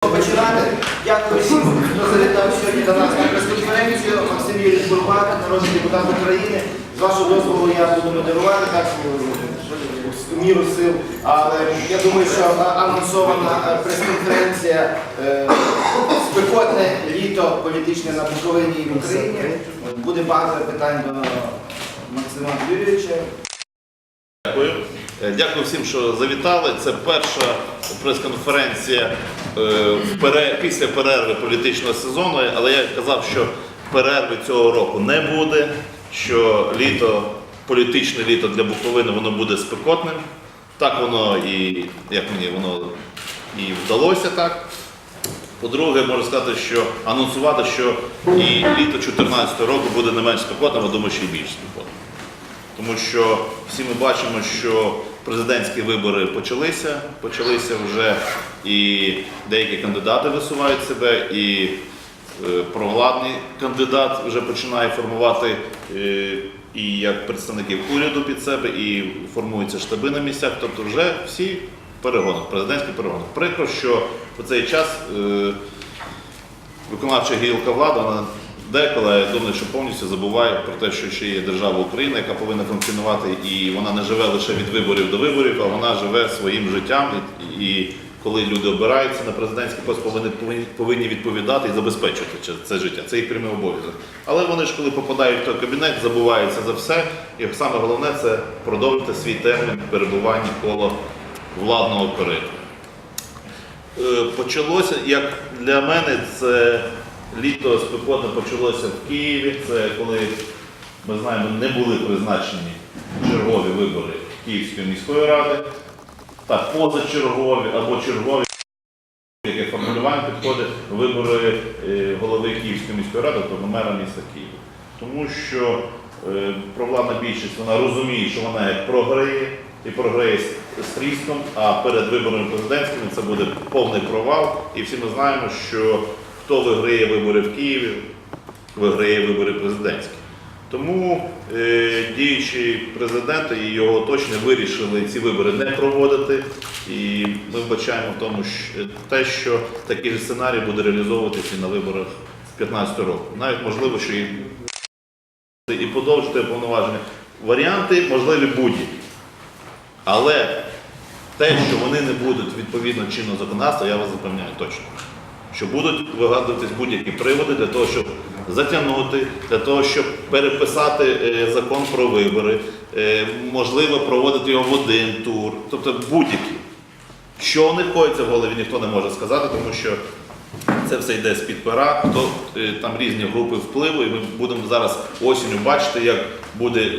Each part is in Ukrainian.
Починати. Дякую всім, хто завітав сьогодні до нас на прес-конференцію. Максим Юрійович Бурбак, народний депутат України. З вашого дозволу я буду модерувати так міру сил. Але я думаю, що анонсована е, прес-конференція е, спекотне літо політичне на Буковині і в Україні. Буде багато питань до Максима Юрійовича. Дякую. Е, Дякую всім, що завітали. Це перша прес-конференція е, після перерви політичного сезону, але я казав, що перерви цього року не буде, що літо, політичне літо для Буковини воно буде спекотним. Так воно і як мені воно і вдалося так. По-друге, можу сказати, що анонсувати, що і літо 2014 року буде не менш спекотним, а думаю, що і більш спекотним. Тому що всі ми бачимо, що президентські вибори почалися, почалися вже і деякі кандидати висувають себе, і е, провладний кандидат вже починає формувати е, і як представників уряду під себе, і формуються штаби на місцях. Тобто вже всі в перегонах, президентські перегони. Прикро, що в цей час е, виконавча гілка влади, вона деколи, я думаю, що повністю забуває про те, що ще є держава Україна, яка повинна функціонувати, і вона не живе лише від виборів до виборів, а вона живе своїм життям. І, і коли люди обираються на президентський пост, повинні, повинні, відповідати і забезпечувати це- життя. Це їх прямий обов'язок. Але вони ж, коли попадають в той кабінет, забуваються за все. І саме головне це продовжити свій термін перебування коло владного коридору. Е, почалося, як для мене, це літо спекотно почалося в Києві. Це коли ми знаємо, не були призначені чергові вибори Київської міської ради, так позачергові або чергові, яке формулювання підходить вибори е, голови Київської міської ради, тобто мера міста Києва. Тому що е, провладна більшість вона розуміє, що вона програє і програє з тріском, а перед виборами президентськими це буде повний провал. І всі ми знаємо, що хто виграє вибори в Києві, виграє вибори президентські. Тому е, діючий президент і його оточення вирішили ці вибори не проводити. І ми вбачаємо тому, що, те, що такий же сценарій буде реалізовуватися і на виборах з 2015 року. Навіть можливо, що і, і подовжити повноваження. Варіанти можливі будь-які. Але те, що вони не будуть відповідно чинного законодавства, я вас запевняю точно. Що будуть вигадуватись будь-які приводи для того, щоб затягнути, для того, щоб переписати е, закон про вибори, е, можливо, проводити його в один тур, тобто будь-які. Що у них в голові, ніхто не може сказати, тому що це все йде з-під пера, то е, там різні групи впливу, і ми будемо зараз осінню бачити, як буде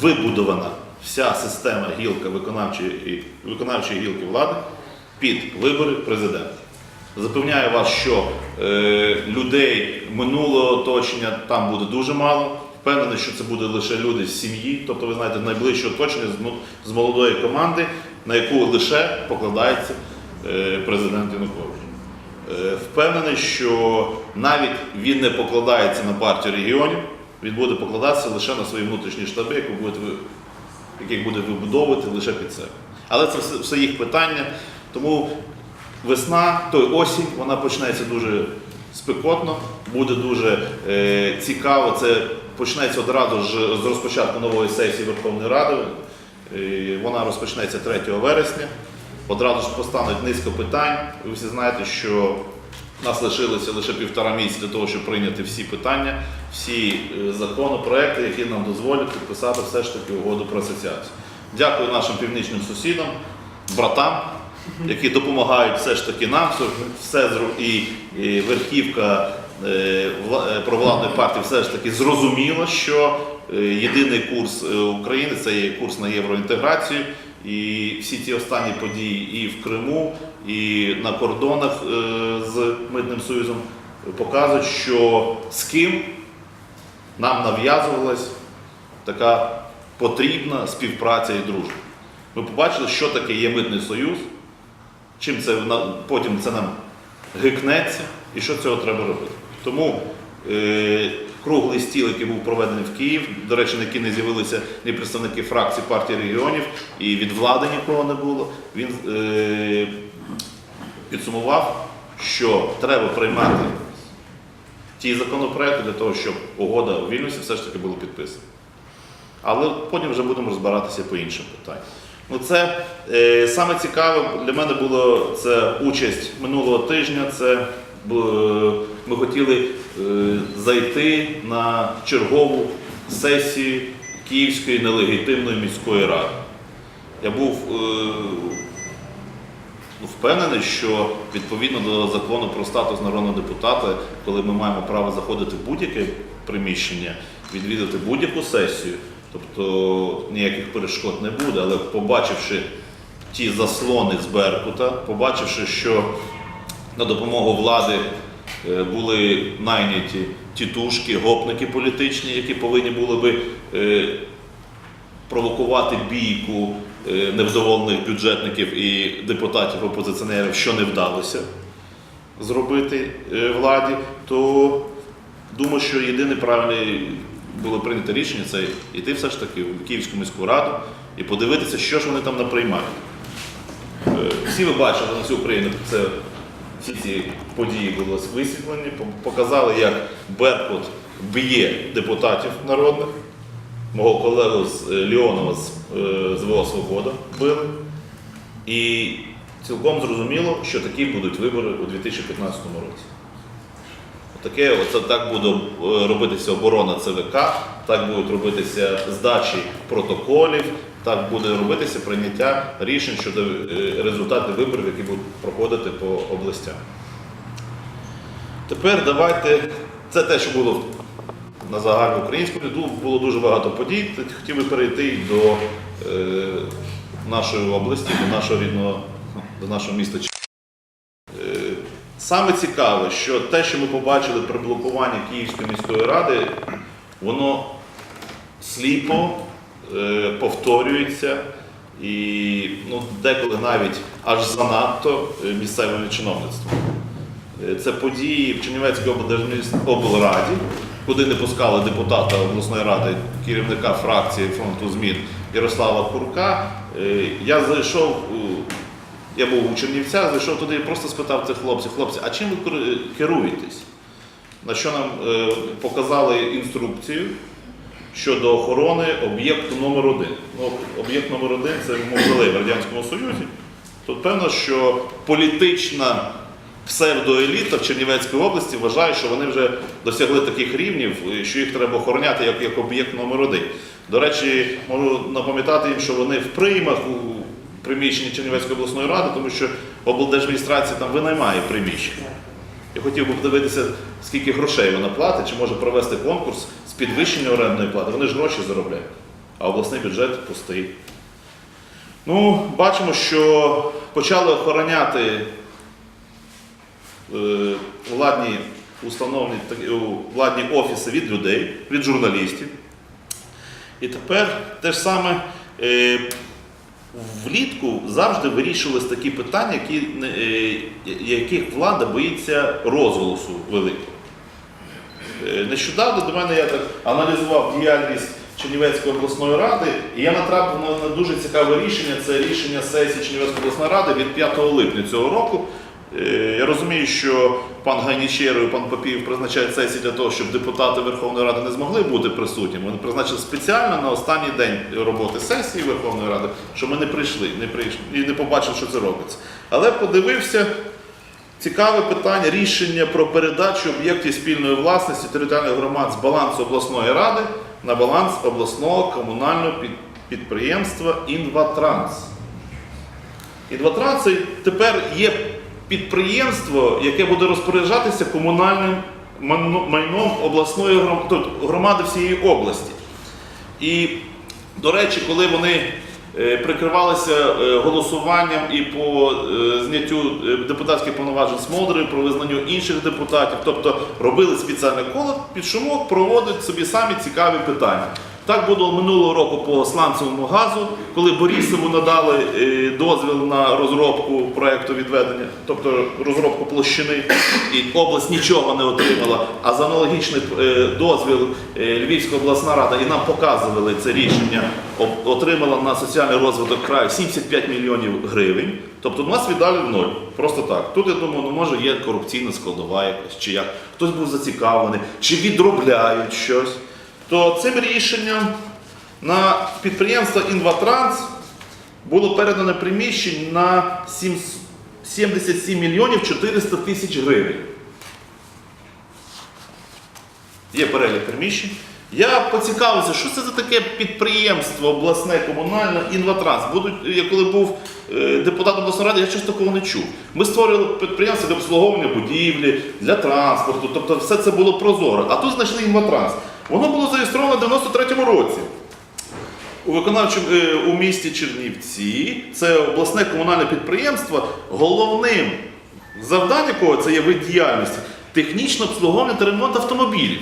вибудована вся система гілка виконавчої, виконавчої гілки влади під вибори президента. Запевняю вас, що е, людей минулого оточення там буде дуже мало. Впевнений, що це буде лише люди з сім'ї, тобто ви знаєте, найближче оточення з, з молодої команди, на яку лише покладається е, президент Янукович. Е, Впевнений, що навіть він не покладається на партію регіонів, він буде покладатися лише на свої внутрішні штаби, які будуть яких буде вибудовувати лише під себе. Але це все, все їх питання. Тому весна, той осінь, вона почнеться дуже спекотно, буде дуже е, цікаво. Це почнеться одразу ж з розпочатку нової сесії Верховної Ради. Е, вона розпочнеться 3 вересня. Одразу ж постануть низка питань. Ви всі знаєте, що нас лишилося лише півтора місяця для того, щоб прийняти всі питання, всі е, законопроекти, які нам дозволять підписати все ж таки угоду про асоціацію. Дякую нашим північним сусідам, братам, які допомагають все ж таки нам. Все і, верхівка е, е, провладної партії все ж таки зрозуміла, що е, єдиний курс України це є курс на євроінтеграцію. І всі ці останні події і в Криму, і на кордонах з Митним Союзом показують, що з ким нам нав'язувалась така потрібна співпраця і дружба. Ми побачили, що таке є митний союз, чим це потім це нам гикнеться і що цього треба робити. Тому е, круглий стіл, який був проведений в Київ, до речі, на який не з'явилися ні представники фракції партії регіонів, і від влади нікого не було. Він е, підсумував що треба приймати ті законопроекти для того, щоб угода у Вільнюсі все ж таки була підписана. Але потім вже будемо розбиратися по іншим питанням. Ну, це е, саме цікаве для мене було це участь минулого тижня. Це бу- ми хотіли е, зайти на чергову сесію Київської нелегітимної міської ради. Я був е, впевнений, що відповідно до закону про статус народного депутата, коли ми маємо право заходити в будь-яке приміщення, відвідати будь-яку сесію, тобто ніяких перешкод не буде, але побачивши ті заслони з Беркута, побачивши, що на допомогу влади е, були найняті тітушки, гопники політичні, які повинні були би е, провокувати бійку е, невдоволених бюджетників і депутатів опозиціонерів, що не вдалося зробити владі, то думаю, що єдине правильне було прийнято рішення це йти все ж таки в Київську міську раду і подивитися, що ж вони там наприймають. Е, Всі ви бачили на всю Україну, це всі ці події були висвітлені, показали, як Беркут б'є депутатів народних. Мого колегу з е, Ліонова з, е, ВО Свобода били. І цілком зрозуміло, що такі будуть вибори у 2015 році. Таке, оце так буде е, робитися оборона ЦВК, так будуть робитися здачі протоколів, так буде робитися прийняття рішень щодо е, результатів виборів, які будуть проходити по областях. Тепер давайте, це те, що було на загальноукраїнському ряду, було дуже багато подій. Хотів би перейти до е, нашої області, до нашого рідного, до нашого міста. Е, Саме цікаве, що те, що ми побачили при блокуванні Київської міської ради, воно сліпо е, повторюється і ну, деколи навіть аж занадто е, місцевим чиновництвом. Е, Це події в Чернівецькій облраді, куди не пускали депутата обласної ради, керівника фракції фронту змін Ярослава Курка. Е, Я зайшов, я був у Чернівцях, зайшов туди і просто спитав цих хлопців, хлопці, а чим ви керуєтесь? На що нам е, показали інструкцію щодо охорони об'єкту номер один. Ну, об'єкт номер один це мавзолей в Радянському Союзі. Тут певно, що політична псевдоеліта в Чернівецькій області вважає, що вони вже досягли таких рівнів, що їх треба охороняти як, як об'єкт номер один. До речі, можу напам'ятати їм, що вони в приймах приміщенні Чернівецької обласної ради, тому що облдержадміністрація там винаймає приміщення. Я хотів би подивитися, скільки грошей вона платить, чи може провести конкурс з підвищення орендної плати. Вони ж гроші заробляють, а обласний бюджет пустий. Ну, бачимо, що почали охороняти е, владні установлені так- владні офіси від людей, від журналістів. І тепер те ж саме е, влітку завжди вирішувалися такі питання, які, е, яких влада боїться розголосу великого. Е, Нещодавно до мене я так аналізував діяльність Чернівецької обласної ради, і я натрапив на, на дуже цікаве рішення. Це рішення сесії Чернівецької обласної ради від 5 липня цього року. Е, Я розумію, що пан Гайнічєро і пан Попіїв призначають сесії для того, щоб депутати Верховної Ради не змогли бути присутніми. Вони призначили спеціально на останній день роботи сесії Верховної Ради, щоб ми не прийшли, не прийшли і не побачили, що це робиться. Але подивився, Цікаве питання рішення про передачу об'єктів спільної власності територіальних громад з балансу обласної ради на баланс обласного комунального підприємства Інватранс. Інватранс тепер є підприємство, яке буде розпоряджатися комунальним майном обласної громади всієї області. І, до речі, коли вони е, прикривалися е, голосуванням і по е, зняттю депутатських повноважень Смолдерів, про визнанню інших депутатів, тобто робили спеціальне коло під шумок, проводять собі самі цікаві питання. Так було минулого року по сланцевому газу, коли Борісову надали е, дозвіл на розробку проекту відведення, тобто розробку площини, і область нічого не отримала. А за аналогічний е, дозвіл е, Львівська обласна рада і нам показували це рішення, отримала на соціальний розвиток краю 75 мільйонів гривень. Тобто нас віддали в ноль. Просто так. Тут я думаю, ну може є корупційна складова якась, чи як хтось був зацікавлений, чи відробляють щось. То цим рішенням на підприємство Інватранс було передано приміщень на 77 мільйонів 400 тисяч гривень. Є перелік приміщень. Я поцікавився, що це за таке підприємство обласне комунальне Інватранс. Будуть, я коли був е, депутатом обласної ради, я щось такого не чув. Ми створили підприємство для обслуговування будівлі, для транспорту, тобто все це було прозоро. А тут знайшли Інватранс. Воно було зареєстровано в 93-му році. У е, у місті Чернівці це обласне комунальне підприємство. Головним завданням якого це є вид діяльності технічне обслуговування та ремонт автомобілів.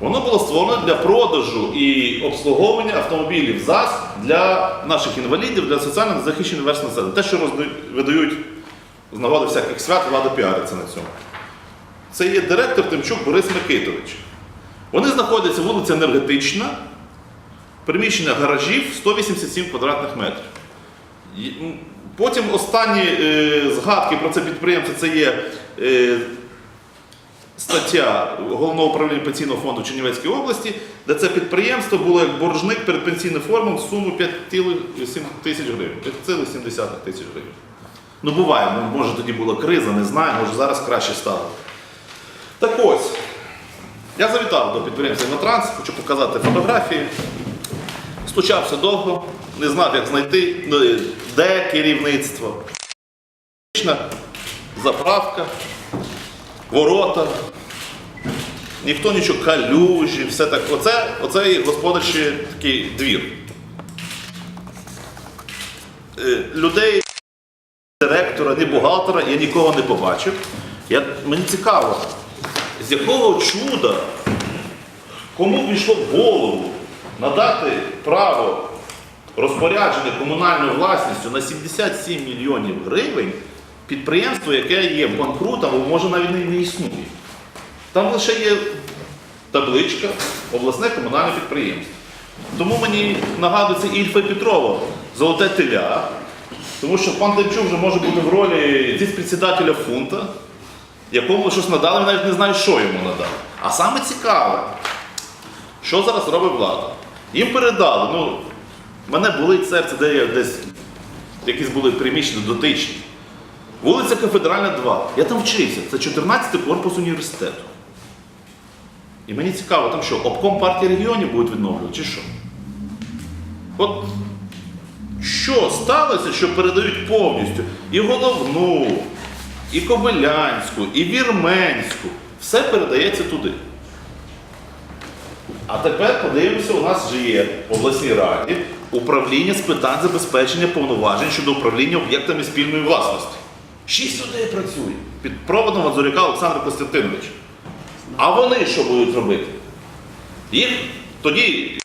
Воно було створено для продажу і обслуговування автомобілів ЗАЗ для наших інвалідів, для соціально захищених верств населення. Те, що видають з нагоди всяких свят, влада піариться на цьому. Це є директор Тимчук Борис Микитович. Вони знаходяться вулиця Енергетична, приміщення гаражів 187 квадратних метрів. Потім останні е, згадки про це підприємство це є е, стаття Головного управління пенсійного фонду Чернівецької області, де це підприємство було як боржник перед пенсійним фондом в суму 5,7 тисяч гривень. 5,7 тисяч гривень. Ну буває, ну, може тоді була криза, не знаю, може зараз краще стало. Так ось, я завітав до підприємства «Інватранс», хочу показати фотографії. Стучався довго, не знав, як знайти, ну, де керівництво. Заправка, ворота, ніхто нічого, калюжі, все так. Оце, оце і господарчий такий двір. Е, Людей, директора, ні бухгалтера я нікого не побачив. Я, мені цікаво, з якого чуда Кому війшло в голову надати право розпорядження комунальною власністю на 77 мільйонів гривень підприємство, яке є банкрутом, або може навіть не, існує. Там лише є табличка обласне комунальне підприємство. Тому мені нагадується Ільфа Петрова, золоте теля, тому що пан Тимчук вже може бути в ролі зіспредседателя фунта, якому щось надали, він навіть не знає, що йому надали. А саме цікаве, що зараз робить влада? Їм передали, ну, мене болить серце, де я десь якісь були приміщення дотичні. Вулиця Кафедральна 2. Я там вчився, це 14-й корпус університету. І мені цікаво, там що, обком партії регіонів будуть відновлювати, чи що? От що сталося, що передають повністю і головну, і Кобилянську, і Вірменську. Все передається туди. А тепер подивимося, у нас же є в обласній раді управління з питань забезпечення повноважень щодо управління об'єктами спільної власності. Шість людей працює під проводом Мазуряка Олександра Костянтиновича. А вони що будуть робити? Їх тоді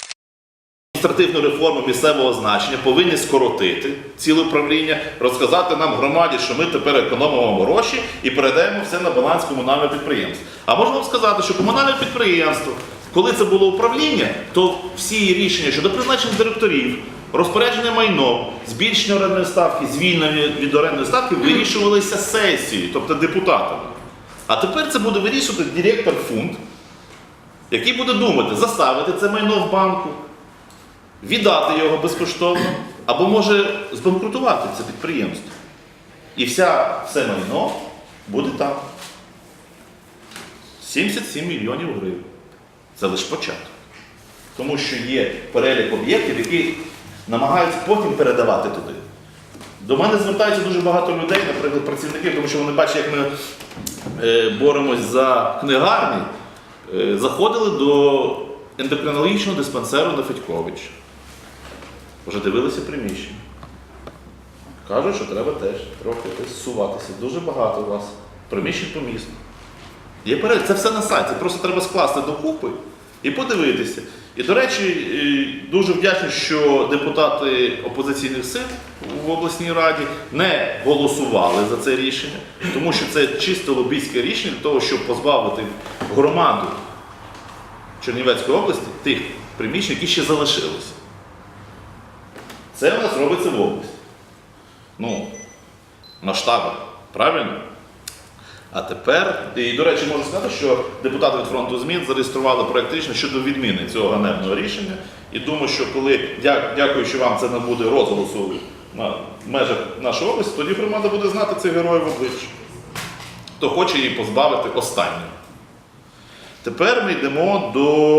адміністративну реформу місцевого значення повинні скоротити ціле управління, розказати нам громаді, що ми тепер економимо гроші і передаємо все на баланс комунального підприємства. А можна вам сказати, що комунальне підприємство, коли це було управління, то всі рішення щодо призначення директорів, розпорядження майном, збільшення орендної ставки, звільнення від орендної ставки вирішувалися сесією, тобто депутатами. А тепер це буде вирішувати директор фонд, який буде думати, заставити це майно в банку, віддати його безкоштовно, або може збанкрутувати це підприємство. І вся, все майно буде там. 77 мільйонів гривень. Це лише початок. Тому що є перелік об'єктів, які намагаються потім передавати туди. До мене звертається дуже багато людей, наприклад, працівників, тому що вони бачать, як ми е, боремось за книгарні, е, заходили до ендокринологічного диспансеру на Федькович. Вже дивилися приміщення. Кажуть, що треба теж трохи суватися. Дуже багато у вас приміщень по місту. Це все на сайті. Просто треба скласти докупи і подивитися. І, до речі, дуже вдячний, що депутати опозиційних сил в обласній раді не голосували за це рішення, тому що це чисто лобійське рішення для того, щоб позбавити громаду Чернівецької області тих приміщень, які ще залишилися. Це у нас робиться в області. Ну, масштаби, правильно? А тепер, і до речі, можу сказати, що депутати від фронту змін зареєстрували проект рішення щодо відміни цього ганебного рішення. І думаю, що коли, дя- дякуючи вам, це набуде розголосу на межах нашої області, тоді громада буде знати цих героїв обличчя. Хто хоче її позбавити останнього. Тепер ми йдемо до.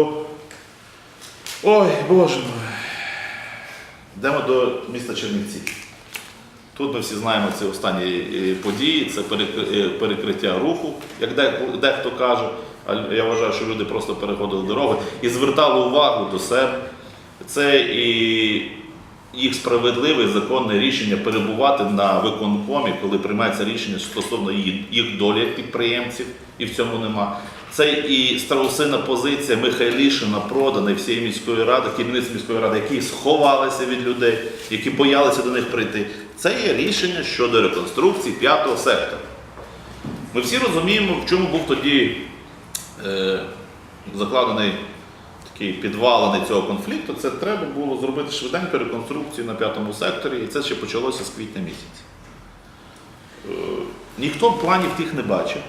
Ой, Боже мой. Йдемо до міста Чернівці. Тут ми всі знаємо ці останні е, події, це е, перекриття руху, як дехто каже. Я вважаю, що люди просто переходили дороги і звертали увагу до себе. Це і їх справедливе законне рішення перебувати на виконкомі, коли приймається рішення стосовно їх долі як підприємців, і в цьому нема. Це і страусина позиція Михайлішина, продана всієї міської ради, керівництва міської ради, які сховалися від людей, які боялися до них прийти. Це є рішення щодо реконструкції п'ятого сектора. Ми всі розуміємо, в чому був тоді е, закладений такий підвалений цього конфлікту. Це треба було зробити швиденько реконструкцію на п'ятому секторі, і це ще почалося з квітня місяця. Е, ніхто планів тих не бачив.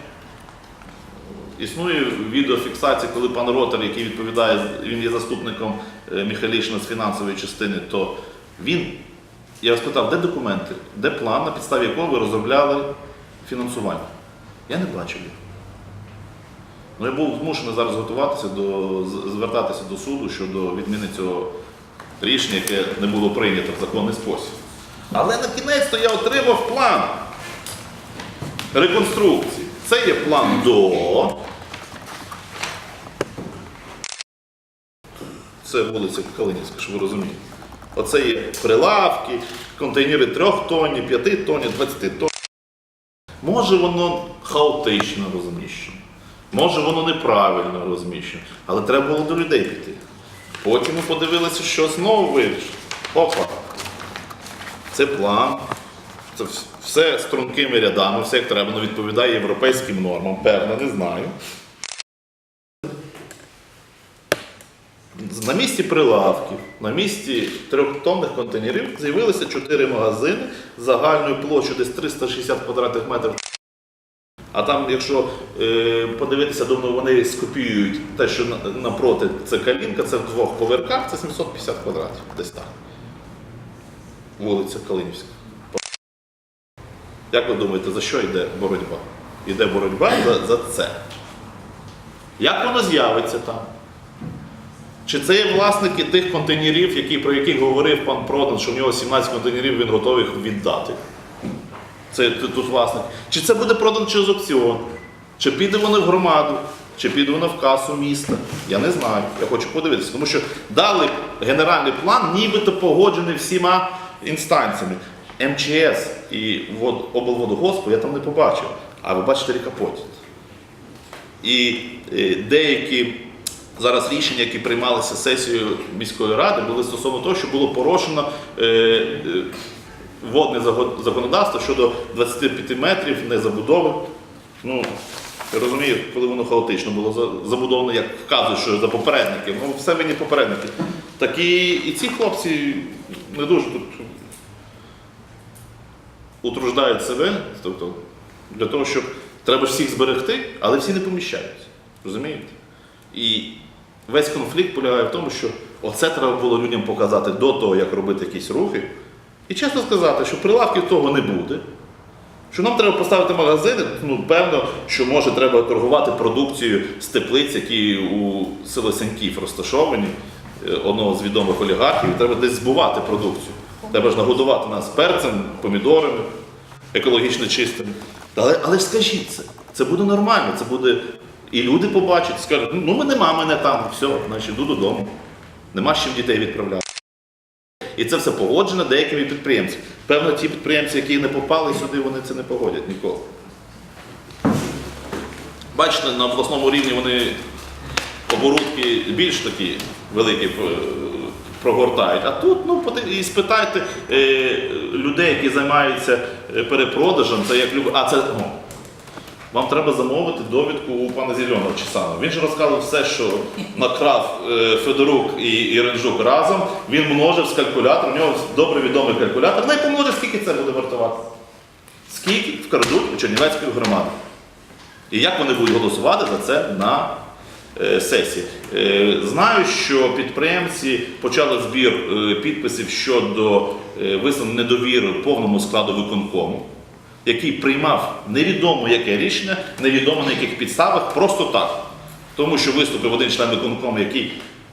Існує відеофіксація, коли пан Ротер, який відповідає, він є заступником е, з фінансової частини, то він, я спитав, де документи, де план, на підставі якого ви розробляли фінансування. Я не бачив їх. Ну, я був змушений зараз готуватися до звертатися до суду щодо відміни цього рішення, яке не було прийнято в законний спосіб. Але на кінець-то я отримав план реконструкції. Це є план до. Це вулиця Калинівська, щоб ви розуміли. Оце є прилавки, контейнери 3 тонні, 5 тонні, 20 тонн. Може воно хаотично розміщено, може воно неправильно розміщено, але треба було до людей піти. Потім ми подивилися, що знову вирішили. Опа. Це план. Це все стрункими рядами, все як треба, воно відповідає європейським нормам, певно, не знаю. На місці прилавків, на місці трьохтонних контейнерів з'явилися чотири магазини загальною площею десь 360 квадратних метрів. А там, якщо е, подивитися, думаю, вони скопіюють те, що напроти це калінка, це в двох поверхах, це 750 квадратів, десь так. Вулиця Калинівська. Як ви думаєте, за що йде боротьба? Йде боротьба за, за це. Як воно з'явиться там? Чи це є власники тих контейнерів, які, про які говорив пан Продан, що в нього 17 контейнерів він готовий їх віддати? Це тут власник. Чи це буде продано через аукціон? Чи піде воно в громаду, чи піде воно в касу міста? Я не знаю. Я хочу подивитися. Тому що дали генеральний план, нібито погоджений всіма інстанціями. МЧС і вод- облводогоспу я там не побачив. А ви бачите рікапотіт. І е, деякі зараз рішення, які приймалися сесією міської ради, були стосовно того, що було порушено е, е, водне законодавство щодо 25 метрів незабудови. Ну, розумію, коли воно хаотично було за- забудовано, як вказують, що за попередників. Ну, все винні попередники. Так і, і ці хлопці не дуже тут утруждають себе, тобто для того, щоб треба всіх зберегти, але всі не поміщаються. Розумієте? І весь конфлікт полягає в тому, що оце треба було людям показати до того, як робити якісь рухи. І чесно сказати, що прилавків того не буде. Що нам треба поставити магазини, ну певно, що може треба торгувати продукцією з теплиць, які у село Сеньків розташовані, е, одного з відомих олігархів, треба десь збувати продукцію. Треба ж нагодувати нас перцем, помідорами, екологічно чистими. Але, але ж скажіть це, це буде нормально, це буде. І люди побачать, скажуть, ну мене нема мене там, все, значить йду додому. Нема з чим дітей відправляти. І це все погоджено деякими підприємцями. Певно, ті підприємці, які не попали сюди, вони це не погодять ніколи. Бачите, на обласному рівні вони оборудки більш такі великі е, прогортають. А тут ну, і спитайте е, людей, які займаються е, перепродажем, це як люб... а це ну, вам треба замовити довідку у пана Зеленого Чесанова. Він же розказував все, що накрав е, Федорук і Іринжук разом. Він множив з калькулятора, у нього добре відомий калькулятор. Ну і помножив, скільки це буде вартувати. Скільки вкрадуть у Чернівецької громади. І як вони будуть голосувати за це на сесії. Е, Знаю, що підприємці почали збір е, підписів щодо е, висловлення недовіри повному складу виконкому, який приймав невідомо яке рішення, невідомо на яких підставах, просто так. Тому що виступив один член виконкому, який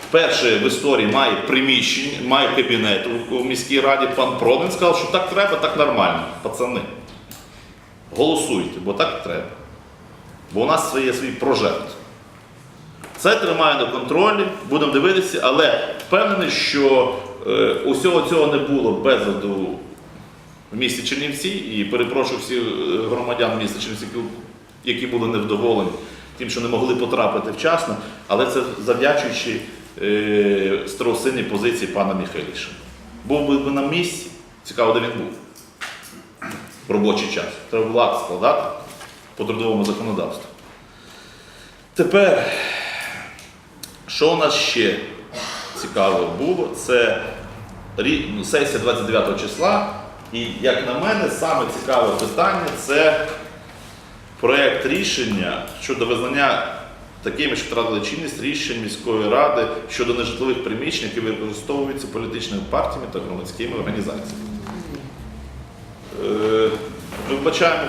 вперше в історії має приміщення, має кабінет у міській раді, пан Продин сказав, що так треба, так нормально. Пацани, голосуйте, бо так треба. Бо у нас є свій прожект. Це тримає на контролі, будемо дивитися, але впевнений, що е, усього цього не було безладу в місті Чернівці і перепрошую всіх е, громадян міста Чернівці, які були невдоволені тим, що не могли потрапити вчасно, але це завдячуючи е, страусинній позиції пана Міхайліша. Був би на місці, цікаво, де він був в робочий час. Треба було складати по трудовому законодавству. Тепер, що у нас ще цікаве було, це ну, сесія 29 числа. І, як на мене, саме цікаве питання це проєкт рішення щодо визнання такими, що втратили чинність рішень міської ради щодо нежитлових приміщень, які використовуються політичними партіями та громадськими організаціями. Е,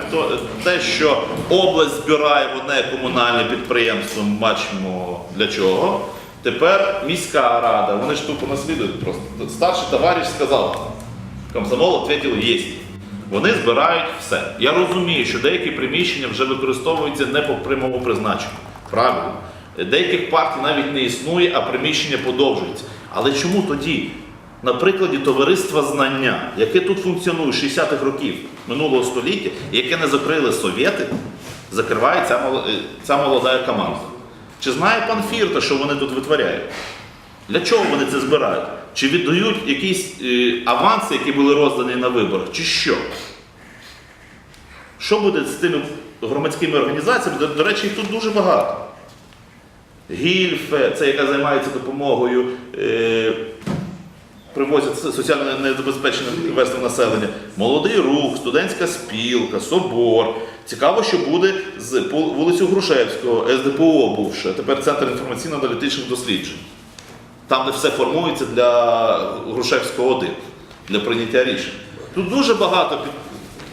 хто- те, що область збирає в одне комунальне підприємство, бачимо для чого. Тепер міська рада, вони ж тупо наслідують просто. Старший товариш сказав, комсомол відповів, є. Вони збирають все. Я розумію, що деякі приміщення вже використовуються не по прямому призначенню. Правильно. Деяких партій навіть не існує, а приміщення подовжується. Але чому тоді, на прикладі товариства знання, яке тут функціонує з 60-х років минулого століття, яке не закрили совєти, закриває ця, мол- е, ця молода команда? Чи знає пан Фірта, що вони тут витворяють? Для чого вони це збирають? Чи віддають якісь е, аванси, які були роздані на виборах, чи що? Що буде з тими громадськими організаціями? До, до речі, їх тут дуже багато. Гільфе, це яка займається допомогою, е, привозять соціально незабезпеченим верствам населення. Молодий рух, студентська спілка, собор. Цікаво, що буде з вулицю Грушевського, СДПО бувше, тепер Центр інформаційно-аналітичних досліджень. Там, де все формується для Грушевського 1, для прийняття рішень. Тут дуже багато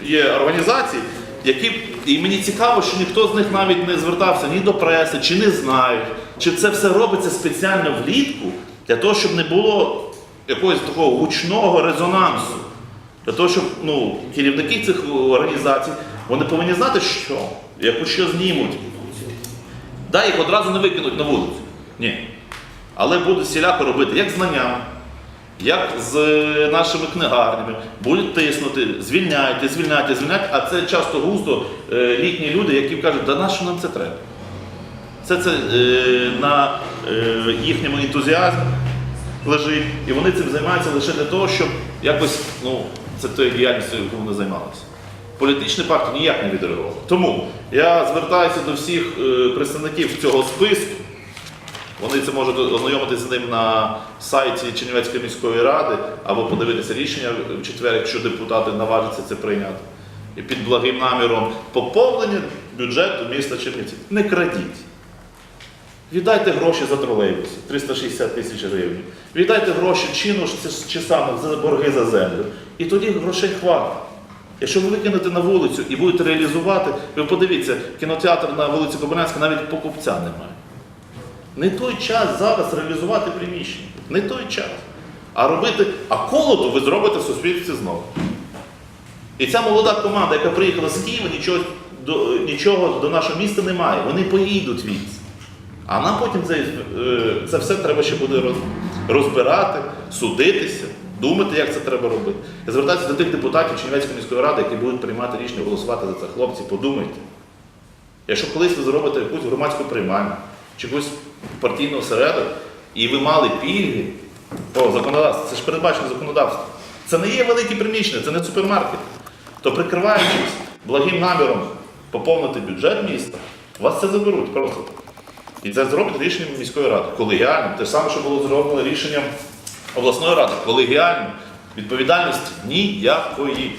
є організацій, які, і мені цікаво, що ніхто з них навіть не звертався ні до преси, чи не знають, чи це все робиться спеціально влітку, для того, щоб не було якогось такого гучного резонансу. Для того, щоб ну, керівники цих організацій вони повинні знати, що, яку що знімуть. Да, їх одразу не викинуть на вулицю. Ні. Але будуть всіляко робити як знаннями, як з е, нашими книгарнями, будуть тиснути, звільняйте, звільняйте, звільняйте, а це часто густо е, літні люди, які кажуть, да на що нам це треба? Це це е, на е, їхньому ентузіазмі лежить, і вони цим займаються лише для того, щоб якось, ну, це тою діяльністю, якою вони займалися. Політичні партії ніяк не відреагували. Тому я звертаюся до всіх е, представників цього списку. Вони це можуть ознайомитися з ним на сайті Чернівецької міської ради або подивитися рішення в четвер, якщо депутати наважаться це прийняти. І під благим наміром поповнення бюджету міста Чернівці. Не крадіть. Віддайте гроші за тролейбуси 360 тисяч гривень. Віддайте гроші чину чи, чи саме за борги за землю. І тоді грошей хватить. Якщо ви викинете на вулицю і будете реалізувати, ви подивіться, кінотеатр на вулиці Кобилянська навіть покупця немає. Не той час зараз реалізувати приміщення. Не той час. А робити, а колоду ви зробите в суспільстві знову. І ця молода команда, яка приїхала з Києва, нічого до, нічого до нашого міста не має. Вони поїдуть звідси. А нам потім це, е, це все треба ще буде розбирати, судитися, думати, як це треба робити. Я звертаюся до тих депутатів Чернівецької міської ради, які будуть приймати рішення голосувати за це. Хлопці, подумайте. Якщо колись ви зробите якусь громадську приймальню, чи якусь партійного середину, і ви мали пільги по законодавству, це ж передбачено законодавством. Це не є великі приміщення, це не супермаркет. То прикриваючись благим наміром поповнити бюджет міста, вас це заберуть просто. І це зробить рішенням міської ради. Колегіальним. Те саме, що було зроблено рішенням обласної ради. колегіально Відповідальності ніякої.